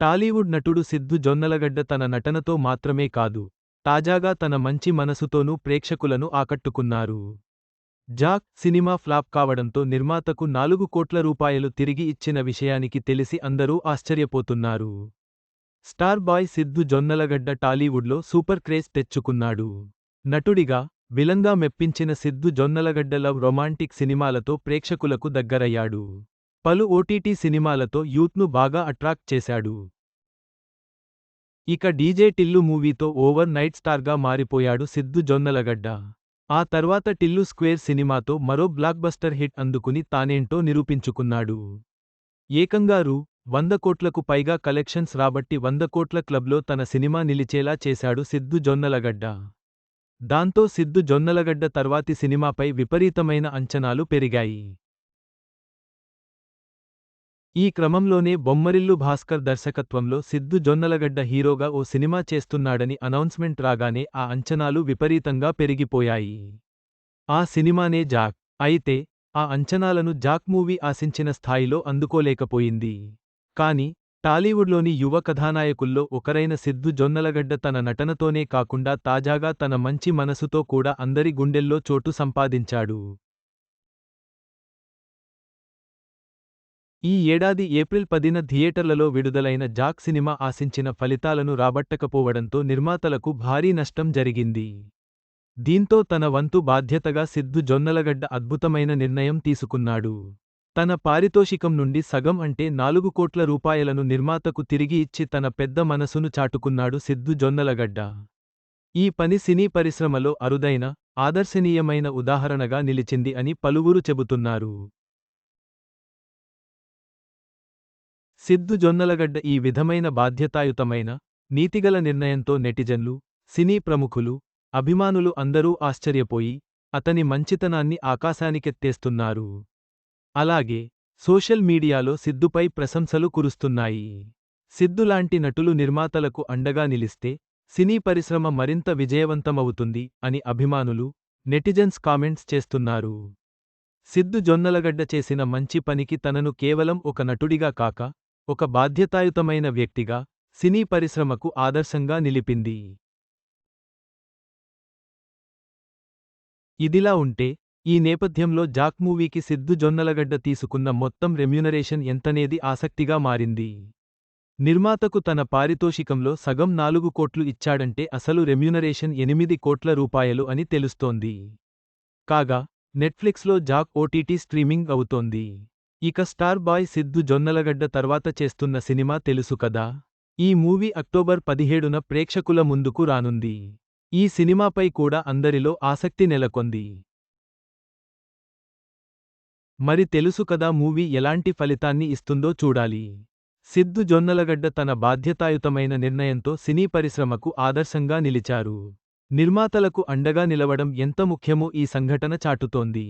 టాలీవుడ్ నటుడు సిద్ధు జొన్నలగడ్డ తన నటనతో మాత్రమే కాదు తాజాగా తన మంచి మనసుతోనూ ప్రేక్షకులను ఆకట్టుకున్నారు. జాక్ సినిమా ఫ్లాప్ కావడంతో నిర్మాతకు నాలుగు కోట్ల రూపాయలు తిరిగి ఇచ్చిన విషయానికి తెలిసి అందరూ ఆశ్చర్యపోతున్నారు. స్టార్ బాయ్ సిద్ధు జొన్నలగడ్డ టాలీవుడ్లో సూపర్ క్రేజ్ తెచ్చుకున్నాడు. నటుడిగా విలంగా మెప్పించిన సిద్ధు జొన్నలగడ్డ లవ్ రొమాంటిక్ సినిమాలతో ప్రేక్షకులకు దగ్గరయ్యాడు. పలు ఓటీటీ సినిమాలతో యూత్ను బాగా అట్రాక్ట్ చేశాడు. ఇక డీజే టిల్లు మూవీతో ఓవర్ నైట్ స్టార్గా మారిపోయాడు సిద్ధు జొన్నలగడ్డ. ఆ తర్వాత టిల్లు స్క్వేర్ సినిమాతో మరో బ్లాక్బస్టర్ హిట్ అందుకుని తానేంటో నిరూపించుకున్నాడు. ఏకంగా రూ వంద కోట్లకు పైగా కలెక్షన్స్ రాబట్టి వంద కోట్ల క్లబ్లో తన సినిమా నిలిచేలా చేశాడు సిద్ధు జొన్నలగడ్డ. దాంతో సిద్ధు జొన్నలగడ్డ తర్వాతి సినిమాపై విపరీతమైన అంచనాలు పెరిగాయి. ఈ క్రమంలోనే బొమ్మరిల్లు భాస్కర్ దర్శకత్వంలో సిద్ధు జొన్నలగడ్డ హీరోగా ఓ సినిమా చేస్తున్నాడని అనౌన్స్మెంట్ రాగానే ఆ అంచనాలు విపరీతంగా పెరిగిపోయాయి. ఆ సినిమానే జాక్. అయితే ఆ అంచనాలను జాక్ మూవీ ఆశించిన స్థాయిలో అందుకోలేకపోయింది. కాని టాలీవుడ్లోని యువ కథానాయకుల్లో ఒకరైన సిద్ధు జొన్నలగడ్డ తన నటనతోనే కాకుండా తాజాగా తన మంచి మనసుతో కూడా అందరి గుండెల్లో చోటు సంపాదించాడు. ఈ ఏడాది ఏప్రిల్ పదిన థియేటర్లలో విడుదలైన జాక్ సినిమా ఆశించిన ఫలితాలను రాబట్టకపోవడంతో నిర్మాతలకు భారీ నష్టం జరిగింది. దీంతో తన వంతు బాధ్యతగా సిద్ధు జొన్నలగడ్డ అద్భుతమైన నిర్ణయం తీసుకున్నాడు. తన పారితోషికం నుండి సగం అంటే నాలుగు కోట్ల రూపాయలను నిర్మాతకు తిరిగి ఇచ్చి తన పెద్ద మనసును చాటుకున్నాడు సిద్ధు జొన్నలగడ్డ. ఈ పని సినీ పరిశ్రమలో అరుదైన ఆదర్శనీయమైన ఉదాహరణగా నిలిచింది అని పలువురు చెబుతున్నారు. సిద్ధు జొన్నలగడ్డ ఈ విధమైన బాధ్యతాయుతమైన నీతిగల నిర్ణయంతో నెటిజన్లు సినీ ప్రముఖులు అభిమానులు అందరూ ఆశ్చర్యపోయి అతని మంచితనాన్ని ఆకాశానికెత్తేస్తున్నారు. అలాగే సోషల్ మీడియాలో సిద్ధుపై ప్రశంసలు కురుస్తున్నాయి. సిద్ధులాంటి నటులు నిర్మాతలకు అండగా నిలిస్తే సినీ పరిశ్రమ మరింత విజయవంతమవుతుంది అని అభిమానులు నెటిజన్స్ కామెంట్స్ చేస్తున్నారు. సిద్ధు జొన్నలగడ్డ చేసిన మంచి పనికి తనను కేవలం ఒక నటుడిగా కాక ఒక బాధ్యతాయుతమైన వ్యక్తిగా సినీ పరిశ్రమకు ఆదర్శంగా నిలిపింది. ఇదిలా ఉంటే ఈ నేపథ్యంలో జాక్ మూవీకి సిద్ధు జొన్నలగడ్డ తీసుకున్న మొత్తం రెమ్యునరేషన్ ఎంతనేది ఆసక్తిగా మారింది. నిర్మాతకు తన పారితోషికంలో సగం నాలుగు కోట్లు ఇచ్చాడంటే అసలు రెమ్యునరేషన్ ఎనిమిది కోట్ల రూపాయలు అని తెలుస్తోంది. కాగా నెట్ఫ్లిక్స్లో జాక్ ఓటీటీ స్ట్రీమింగ్ అవుతోంది. ఇక స్టార్ బాయ్ సిద్ధు జొన్నలగడ్డ తర్వాత చేస్తున్న సినిమా తెలుసు కదా? ఈ మూవీ అక్టోబర్ పదిహేడున ప్రేక్షకుల ముందుకు రానుంది. ఈ సినిమాపై కూడా అందరిలో ఆసక్తి నెలకొంది. మరి తెలుసు కదా మూవీ ఎలాంటి ఫలితాన్ని ఇస్తుందో చూడాలి. సిద్ధు జొన్నలగడ్డ తన బాధ్యతాయుతమైన నిర్ణయంతో సినీ పరిశ్రమకు ఆదర్శంగా నిలిచారు. నిర్మాతలకు అండగా నిలవడం ఎంత ముఖ్యమో ఈ సంఘటన చాటుతోంది.